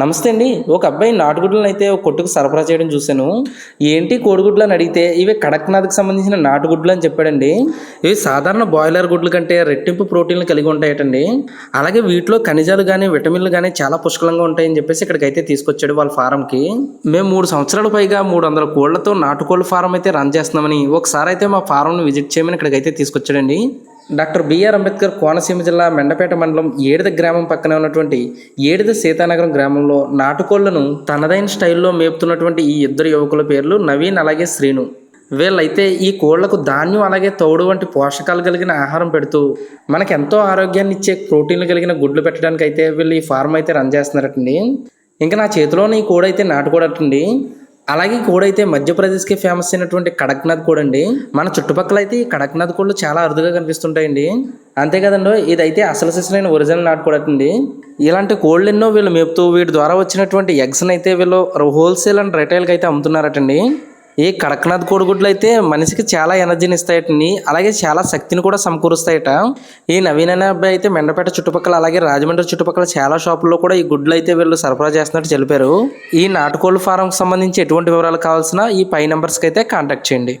నమస్తే అండి. ఒక అబ్బాయి నాటుగుడ్లను అయితే ఒక కొట్టుకు సరఫరా చేయడం చూశాను. ఏంటి కోడిగుడ్లు అని అడిగితే ఇవి కడక్నాథ్కి సంబంధించిన నాటుగుడ్లు అని చెప్పాడండి. ఇవి సాధారణ బాయిలర్ గుడ్ల కంటే రెట్టింపు ప్రోటీన్లు కలిగి ఉంటాయటండి. అలాగే వీటిలో ఖనిజాలు కానీ విటమిన్లు కానీ చాలా పుష్కలంగా ఉంటాయని చెప్పేసి ఇక్కడికైతే తీసుకొచ్చాడు వాళ్ళ ఫారంకి. మేము మూడు సంవత్సరాల పైగా మూడు వందల కోళ్ళతో నాటుకోళ్ళ ఫారం అయితే రన్ చేస్తున్నామని ఒకసారి అయితే మా ఫారంను విజిట్ చేయమని ఇక్కడికైతే తీసుకొచ్చాడండి. Doctor B R Ambedkar Konaseema జిల్లా మెండపేట మండలం ఏడిద గ్రామం పక్కనే ఉన్నటువంటి ఏడిద సీతానగరం గ్రామంలో నాటుకోళ్ళను తనదైన స్టైల్లో మేపుతున్నటువంటి ఈ ఇద్దరు యువకుల పేర్లు నవీన్ అలాగే శ్రీను. వీళ్ళైతే ఈ కోళ్ళకు ధాన్యం అలాగే తౌడు వంటి పోషకాలు కలిగిన ఆహారం పెడుతూ మనకు ఎంతో ఆరోగ్యాన్ని ఇచ్చే ప్రోటీన్లు కలిగిన గుడ్లు పెట్టడానికి అయితే వీళ్ళు ఈ ఫార్మ్ అయితే రన్ చేస్తున్నారటండి. ఇంకా నా చేతిలోని ఈ కోడైతే నాటుకోడటండి. అలాగే కూడైతే కోడి మధ్యప్రదేశ్కి ఫేమస్ అయినటువంటి కడక్నాథ్ కోడి అండి. మన చుట్టుపక్కల అయితే ఈ కడక్నాథ్ కోళ్ళు చాలా అరుదుగా కనిపిస్తుంటాయండి. అంతే కదండో ఇదైతే అసలు సిసలైన ఒరిజినల్ నాటుకోడటండి ఇలాంటి కోళ్ళు ఎన్నో వీళ్ళు మేపుతూ వీటి ద్వారా వచ్చినటువంటి ఎగ్స్ని అయితే వీళ్ళు హోల్సేల్ అండ్ రిటైల్కి అయితే అమ్ముతున్నారటండి. ఈ కడక్నాథ్ కోడిగుడ్లు అయితే మనిషికి చాలా ఎనర్జీని ఇస్తాయటని అలాగే చాలా శక్తిని కూడా సమకూరుస్తాయట. ఈ నవీన్ అనే అబ్బాయి అయితే మెండపేట చుట్టుపక్కల అలాగే రాజమండ్రి చుట్టుపక్కల చాలా షాపుల్లో కూడా ఈ గుడ్లు అయితే వీళ్ళు సరఫరా చేస్తున్నట్టు తెలిపారు. ఈ నాటుకోళ్ళ ఫారంకి సంబంధించి ఎటువంటి వివరాలు కావాల్సిన ఈ పై నెంబర్స్కి అయితే కాంటాక్ట్ చేయండి.